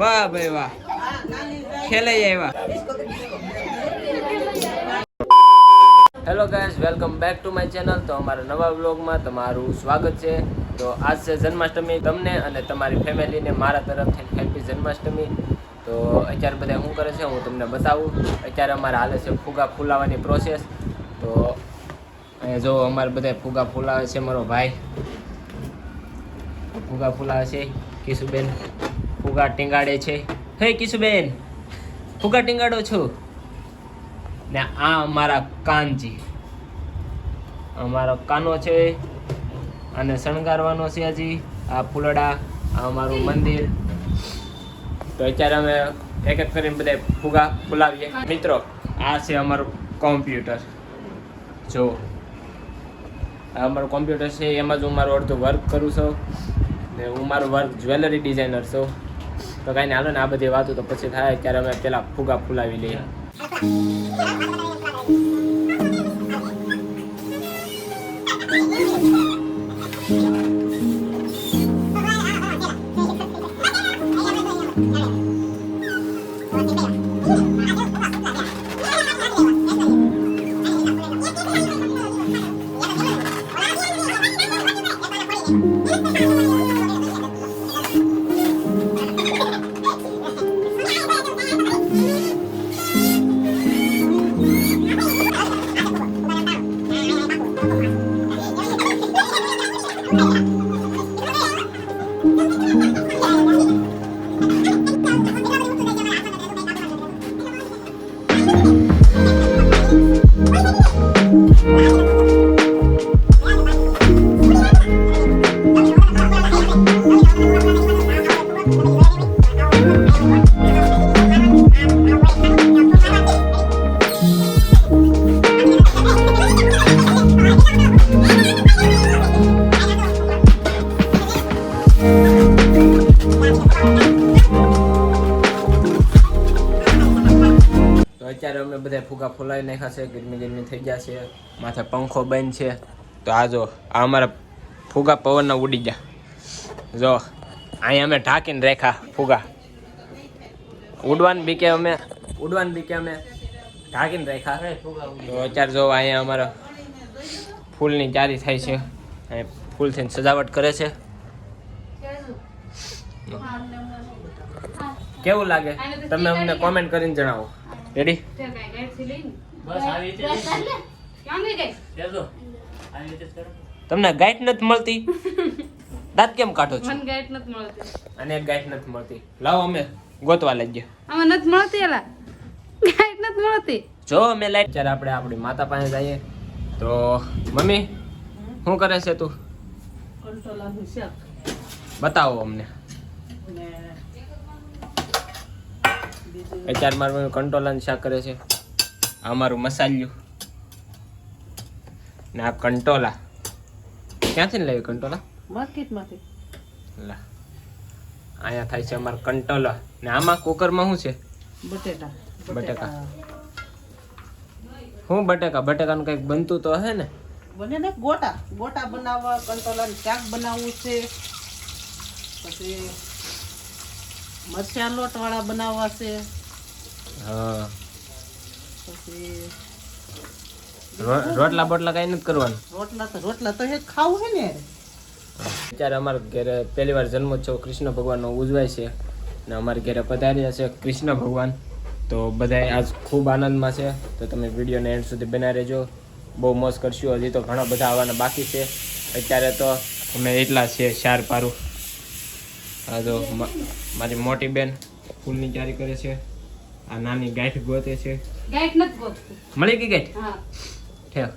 વાહ ભાઈ વાહ. ખેલાઈ આવ્યા hello guys welcome back to my channel તો અમારા નવા વ્લોગમાં તમારું સ્વાગત છે. તો આજ છે જન્માષ્ટમી તમને અને તમારી ફેમિલીને મારા તરફથી હેપી જન્માષ્ટમી. તો અત્યારે બધા શું કરે છે હું તમને બતાવું. અત્યારે અમારે હાલે છે ફુગા ફૂલાવાની પ્રોસેસ તો જો અમારે બધા ફુગા ફૂલાવે છે મારો ભાઈ. ફુગા ફૂલાવે છે કિશુબેન. ફુગા ટીંગાડે છે. હે કિશુબેન, ફુગા ટીંગાડો છો? ને આ અમારા કાનજી. અમારો કાનો છે અને શણગારવાનો છે હજી આ ફૂલડા, આ અમારું મંદિર. તો અત્યારે અમે એક એક કરીને બધા ફુગા ફૂલાવીએ મિત્રો, આ છે અમારું કોમ્પ્યુટર. જો, આ અમારું કોમ્પ્યુટર છે, એમાં જ હું મારું અડધું વર્ક કરું છું. ને હું મારું વર્ક જ્વેલરી ડિઝાઇનર છું. તો કાંઈ હાલો ને આ બધી વાતો તો પછી થાય ત્યારે અમે પેલા ફુગા ફૂલાવી લઈએ. તો ફૂલાવી નાખ્યા છે ગરમી ગરમી થઈ ગયા છે માથે પંખો બંધ છે. તો આ જો આ અમારા ફુગા પવનના ઉડી ગયા. જો અહીંયા અમે ઢાંકીને રાખ્યા ફુગા. ઉડવાન બીકે અમે ઉડવાન બીકે અમે ઢાંકીને રાખ્યા. તો અત્યારે જો અહીંયા અમારા ફૂલની જારી થાય છે. અહીંયા ફૂલથી સજાવટ કરે છે. કેવું લાગે? તમે અમને કોમેન્ટ કરીને જણાવો. રેડી તમને ગાઈટ નથી મળતી? દાંત કેમ કાઢો છો? મને ગાઈડ નથી મળતી. અને એક ગાઈટ નથી મળતી. લાવો અમે ગોતવા લઈ ગયા. આમાં નથી મળતી એલા. ગાઈડ નથી મળતી. જો અમે લાઈટ ચાર આપણે આપણી માતા પાસે જઈએ તો મમ્મી શું કરે છે તું? બતાવો અમને. અત્યારે મારું મારવાનું કંટોલાનું શાક કરે છે. અમારું મસાલિયું. ને આ કંટોલા. ક્યાંથી ને લાવી કંટોલા? માર્કેટમાંથી. લા. અહીંયા થાય છે અમારું કંટોલા. ને આમાં કુકરમાં શું છે? બટેટા. બટેકા. શું બટેકા? બટેકાનું કંઈક બનતું તો હે ને? બને ને ગોટા. ગોટા બનાવવા કંટોલાનું શાક બનાવવું છે. પછી મરચા લોટ વાળા બનાવવા છે. હા. પછી રોટલા બોટલા કઈ નથી કરવાનું. રોટલા તો રોટલા તો એ ખાવું છે ને અત્યારે અમારા ઘરે પહેલી વાર જન્મોત્સવ કૃષ્ણ ભગવાનનો ઉજવાય છે ને અમારા ઘરે પધાર્યા છે કૃષ્ણ ભગવાન. તો બધા આજ ખૂબ આનંદમાં છે. તો તમે વિડીયોને એન્ડ સુધી બનાવી રહેજો. બહુ મોજ કરશું. હજી તો ઘણા બધા આવવાના બાકી છે. અત્યારે તો અમે એટલા છે ચાર પારું. આ તો મારી મોટી બેન ફૂલની તૈયારી કરે છે. આ નાની ગાંઠ ગોતે છે. ગાંઠ નથી ગોતતું. મળી ગઈ ગાંઠ? હા. ઠેક.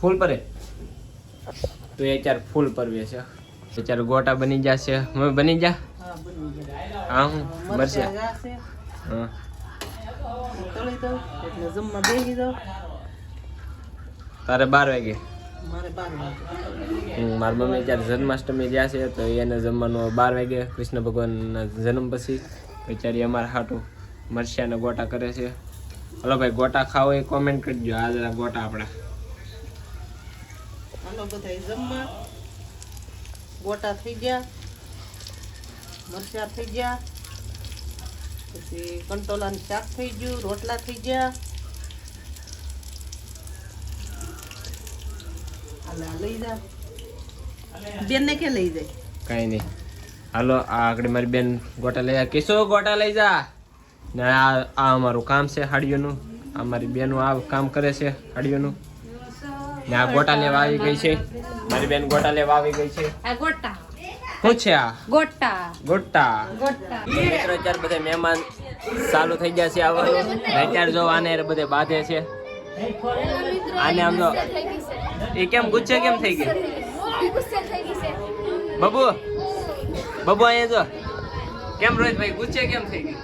ફૂલ પરે. તો એ ચાર ફૂલ પરવે છે. એ ચાર ગોટા બની જશે. હવે બની જા. હા હા મરશે હા. તારે બાર વાગે. મારા હમ, મારી મમ્મી જ્યારે જન્માષ્ટમી જ્યાં છે તો એને જમવાનું બાર વાગે કૃષ્ણ ભગવાનના જન્મ પછી. બિચારી અમારા હાટું મરચાં ગોટા કરે છે. હલો ભાઈ ગોટા ખાવો એ કોમેન્ટ કરજો આ જરા ગોટા આપણા. હાલો બધા જમવા. ગોટા થઈ ગયા. મરસિયા થઈ ગયા. પછી કંટોલાનું શાક થઈ ગયું રોટલા થઈ ગયા. લઈ જા. બેનને કે લઈ જાય? કાંઈ નહીં. હાલો આગળ મારી બેન ગોટા લઈ જા કિશો ગોટા લઈ જા. ને આ આ અમારું કામ છે હાડીઓનું. આ મારી બેનો આ કામ કરે છે હાડીઓનું. ને આ ગોટા લેવા આવી ગઈ છે. મારી બેન ગોટા લેવા આવી ગઈ છે. આ ગોટા. શું છે આ? ગોટા. ગોટા. ગોટા. મિત્રો અત્યારે બધા મહેમાન ચાલુ થઈ ગયા છે આવવાનું. અત્યારે જો આને બધે બાંધે છે. આને આમ તો એ કેમ ગુચ્છે કેમ થઈ ગઈ બબુ? બબુ અહીંયા જો. કેમ રોહિતભાઈ ગુચ્છે કેમ થઈ ગઈ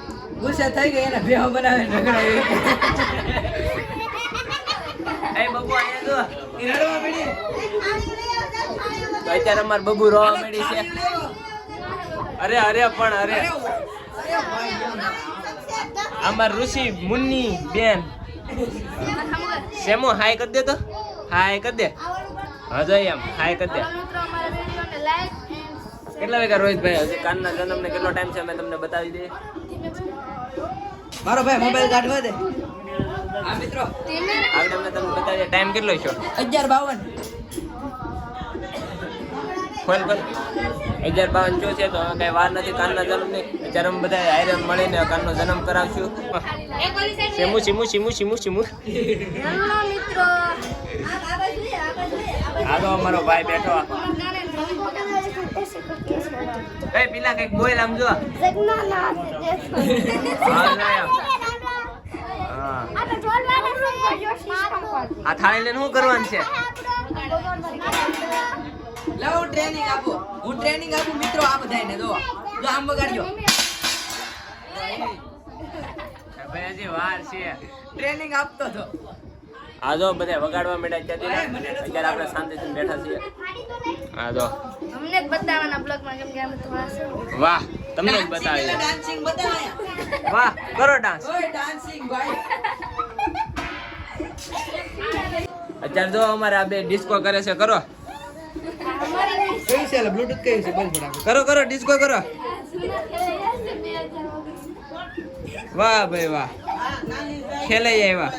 ગુસ્સે થઈ ગઈ એને ભેહો બનાવે એ બબુ પડી અત્યારે અમાર બબુ રોવા મળી છે. અરે અરે પણ અરે. અમાર ઋષિ મુન્ની બેન. સેમો હાય કરી દે તો. હાય કરી દે. હજો એમ હાય કરી દે. કેટલા વાગ્યા રોહિતભાઈ? હજી કાનના જન્મને કેટલો ટાઈમ છે? અમે તમને બતાવી દઈએ. મારો ભાઈ મોબાઈલ કાઢવા દે આ મિત્રો. આગળ તમને તમને બતાવીએ ટાઈમ કેટલો છો? અગિયાર બાવન. ખોલ ખોલ અગિયાર બાવન જો છે તો હવે કઈ વાર નથી કાનના જન્મની અત્યારે અમે બધા આયરન મળીને કાનનો જન્મ કરાવશું. સીમુ સીમુ સીમુ શીમુ શીમુ આગો અમારો ભાઈ બેઠો. કઈ પેલા કંઈક બોલ આમ જો. આ થાળી લઈને શું કરવાનું છે? લાવો હું ટ્રેનિંગ આપું. હું ટ્રેનિંગ આપું મિત્રો આ બધાને જો. જો આમ વગાડજો. ભાઈ હજી વાર છે. ટ્રેનિંગ આપતો હતો આ જો બધા વગાડવા માંડ્યા ત્યાંથી અત્યારે આપણે શાંતિથી બેઠા છીએ. આ જો. અમને જ બતાવવાના બ્લોગમાં કેમ કે અમે તો વાહ તમને જ બતાવી ડાન્સિંગ બતાવ્યા. વાહ કરો ડાન્સ ઓય ડાન્સિંગ ભાઈ. અત્યારે જો અમારે આ બે ડિસ્કો કરે છે કરો. કઈ છે બ્લુટૂથ કઈ છે? બંધ કરો કરો ડિસ્કો કરો. વાહ ભાઈ વાહ. ખેલાઈ આવ્યા.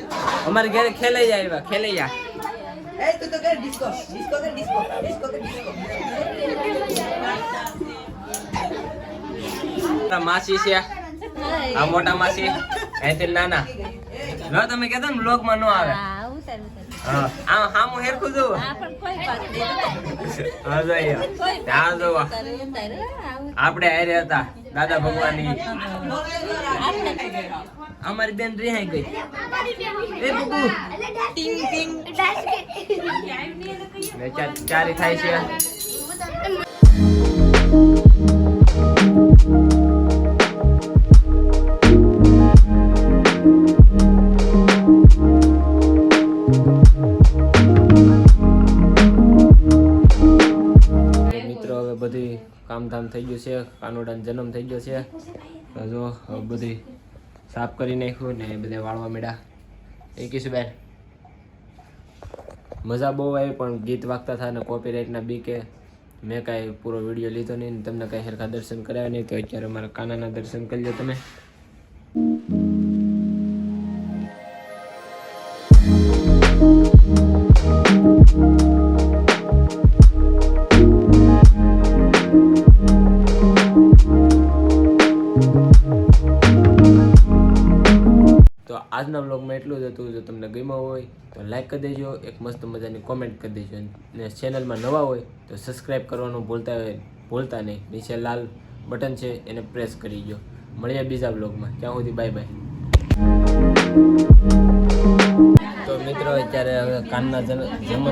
અમારે ઘરે ખેલાઈ આવ્યા ખેલૈયા એ તું તો કર ડિસ્કો ડિસ્કો કર ડિસ્કો ડિસ્કો કર ડિસ્કો આ માસી છે. આ મોટા માસી. અહીંથી નાના. લો તમે કહેતા ને બ્લોગમાં ન આવે. હા હેરખું જોવો હા હા જોવો. આપણે હારે હતા દાદા ભગવાન અમારી બેન રિહાઈ ગઈ. એ બબુ. ટિંગ ચા- ચારી થાય છે. થઈ ગયું છે, કાનુડાનો જન્મ થઈ ગયો છે. જો બધી સાફ કરી નાખ્યું ને બધે વાળવા મળ્યા એ કીશું બેન. મજા બહુ આવી, પણ ગીત વાગતા હતા ને કોપીરાઇટના બી કે મેં કાંઈ પૂરો વીડિયો લીધો નહીં તમને કાંઈ સરખા દર્શન કરાવ્યા નહીં, તો અત્યારે મારા કાનાના દર્શન કરી લો તમે. લાઈક કરી દેજો, એક મસ્ત મજાની કોમેન્ટ કરી દેજો. અને ચેનલમાં નવા હોય તો સબસ્ક્રાઈબ કરવાનું ભૂલતા ભૂલતા નહીં. નીચે લાલ બટન છે, એને પ્રેસ કરી દો. મળીએ બીજા બ્લોગમાં ત્યાં સુધી બાય બાય તો મિત્રો, અત્યારે હવે કાનના જન્મ